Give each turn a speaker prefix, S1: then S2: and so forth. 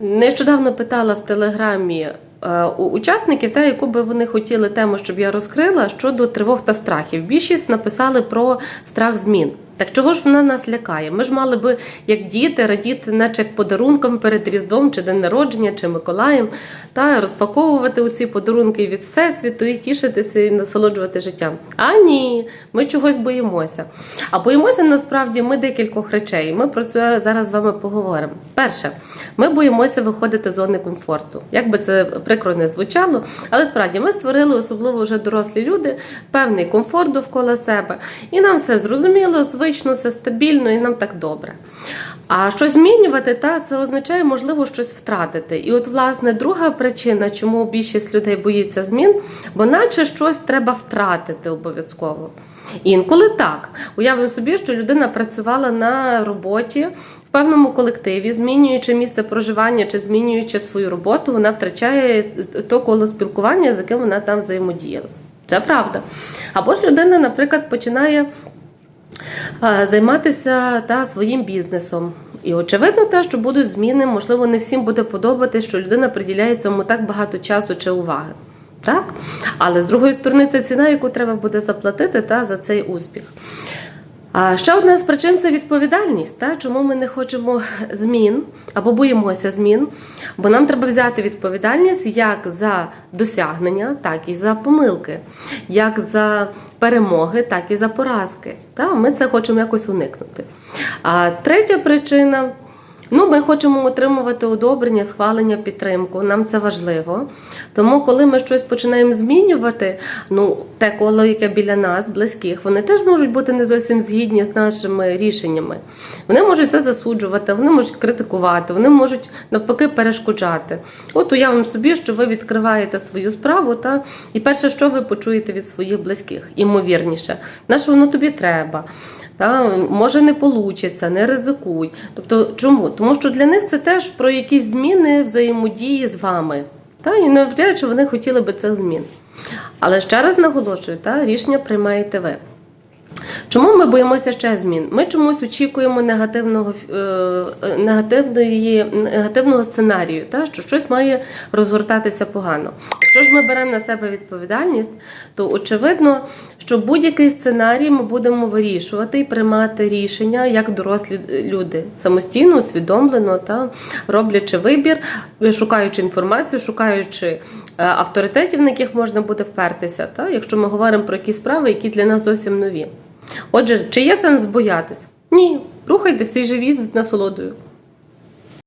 S1: Нещодавно питала в телеграмі е, у учасників, та яку би вони хотіли тему, щоб я розкрила щодо тривог та страхів. Більшість написали про страх змін. Так чого ж вона нас лякає? Ми ж мали би, як діти, радіти, наче як подарунком перед Різдвом, чи день народження, чи Миколаєм, та розпаковувати оці подарунки від всесвіту і тішитися і насолоджувати життям. А ні, ми чогось боїмося. А боїмося насправді ми декількох речей. Ми про це зараз з вами поговоримо. Перше, ми боїмося виходити з зони комфорту. Як би це прикро не звучало, але справді ми створили, особливо вже дорослі люди, певний комфорт довкола себе. І нам все зрозуміло, звично, все стабільно, і нам так добре. А щось змінювати, та це означає, можливо, щось втратити. І от, власне, друга причина, чому більшість людей боїться змін, бо наче щось треба втратити обов'язково. Інколи так. Уявимо собі, що людина працювала на роботі в певному колективі, змінюючи місце проживання чи змінюючи свою роботу, вона втрачає то коло спілкування, з яким вона там взаємодіяла. Це правда. Або ж людина, наприклад, починає займатися та своїм бізнесом. І очевидно, те, що будуть зміни, можливо, не всім буде подобати, що людина приділяє цьому так багато часу чи уваги. Так? Але з другої сторони, це ціна, яку треба буде заплатити та, за цей успіх. А ще одна з причин це відповідальність. Та? Чому ми не хочемо змін або боїмося змін? Бо нам треба взяти відповідальність як за досягнення, так і за помилки, як за перемоги, так і за поразки. Та? Ми це хочемо якось уникнути. А третя причина. Ну, ми хочемо отримувати одобрення, схвалення, підтримку. Нам це важливо. Тому, коли ми щось починаємо змінювати, ну те коло, яке біля нас, близьких, вони теж можуть бути не зовсім згідні з нашими рішеннями. Вони можуть це засуджувати, вони можуть критикувати, вони можуть навпаки перешкоджати. От уявимо собі, що ви відкриваєте свою справу, та і перше, що ви почуєте від своїх близьких, імовірніше, на що воно тобі треба. Та, може не получиться, не ризикуй. Тобто, чому? Тому що для них це теж про якісь зміни взаємодії з вами. Та, і вважають, що вони хотіли би цих змін. Але ще раз наголошую, та, рішення приймаєте ви. Чому ми боїмося ще змін? Ми чомусь очікуємо негативного, е, негативної, негативного сценарію, та, що щось має розгортатися погано. Якщо ж ми беремо на себе відповідальність, то очевидно, що будь-який сценарій ми будемо вирішувати і приймати рішення як дорослі люди самостійно, усвідомлено та роблячи вибір, шукаючи інформацію, шукаючи е, авторитетів, на яких можна буде впертися, та, якщо ми говоримо про якісь справи, які для нас зовсім нові. Отже, чи є сенс боятися? Ні, рухайтеся і живіть з насолодою.